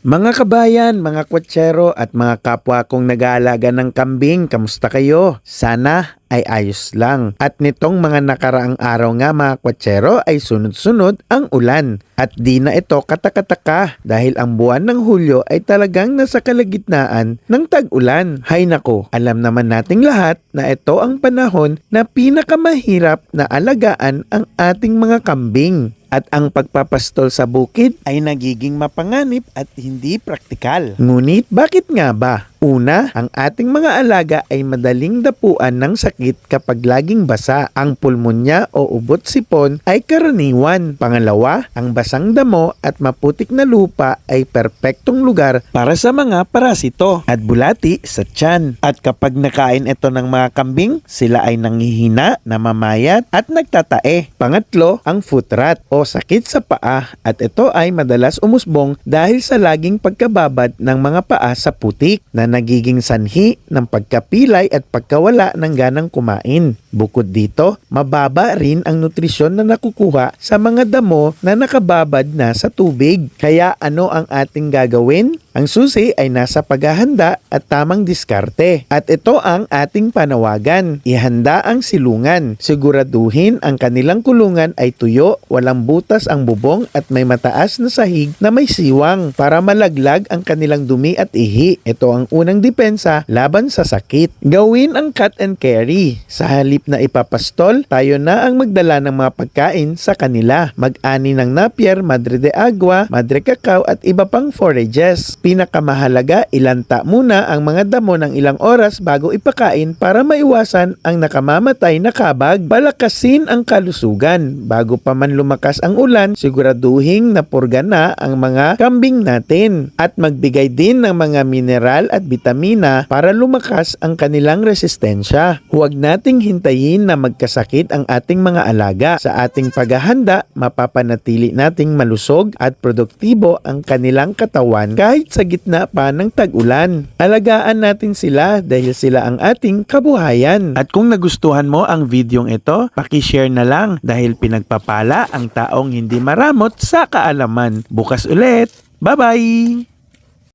Mga kabayan, mga kwatsero at mga kapwa kong nag-aalaga ng kambing, kamusta kayo? Sana ay ayos lang. At nitong mga nakaraang araw nga mga kwatsero ay sunod-sunod ang ulan. At di na ito katakataka dahil ang buwan ng Hulyo ay talagang nasa kalagitnaan ng tag-ulan. Hay nako, alam naman nating lahat na ito ang panahon na pinakamahirap na alagaan ang ating mga kambing at ang pagpapastol sa bukid ay nagiging mapanganib at hindi praktikal. Ngunit bakit nga ba? Una, ang ating mga alaga ay madaling dapuan ng sakit kapag laging basa. Ang pulmonya o ubot sipon ay karaniwan. Pangalawa, ang basang damo at maputik na lupa ay perpektong lugar para sa mga parasito at bulati sa tiyan. At kapag nakain ito ng mga kambing, sila ay nanghihina, namamayat at nagtatae. Pangatlo, ang foot rot o sakit sa paa at ito ay madalas umusbong dahil sa laging pagkababad ng mga paa sa putik na nagiging sanhi ng pagkapilay at pagkawala ng ganang kumain. Bukod dito, mababa rin ang nutrisyon na nakukuha sa mga damo na nakababad na sa tubig. Kaya ano ang ating gagawin? Ang susi ay nasa paghahanda at tamang diskarte. At ito ang ating panawagan. Ihanda ang silungan. Siguraduhin ang kanilang kulungan ay tuyo, walang butas ang bubong at may mataas na sahig na may siwang para malaglag ang kanilang dumi at ihi. Ito ang unang depensa laban sa sakit. Gawin ang cut and carry. Sa halip na ipapastol, tayo na ang magdala ng mga pagkain sa kanila. Mag-ani ng napier, madre de agua, madre cacao at iba pang forages. Pinakamahalaga, ilanta muna ang mga damo ng ilang oras bago ipakain para maiwasan ang nakamamatay na kabag. Balakasin ang kalusugan. Bago pa man lumakas ang ulan, siguraduhin na purga na ang mga kambing natin. At magbigay din ng mga mineral at vitamina para lumakas ang kanilang resistensya. Huwag nating hintayin na magkasakit ang ating mga alaga. Sa ating paghahanda, mapapanatili nating malusog at produktibo ang kanilang katawan kahit sa gitna pa ng tag-ulan. Alagaan natin sila dahil sila ang ating kabuhayan. At kung nagustuhan mo ang videong ito, pakishare na lang dahil pinagpapala ang taong hindi maramot sa kaalaman. Bukas ulit. Bye-bye!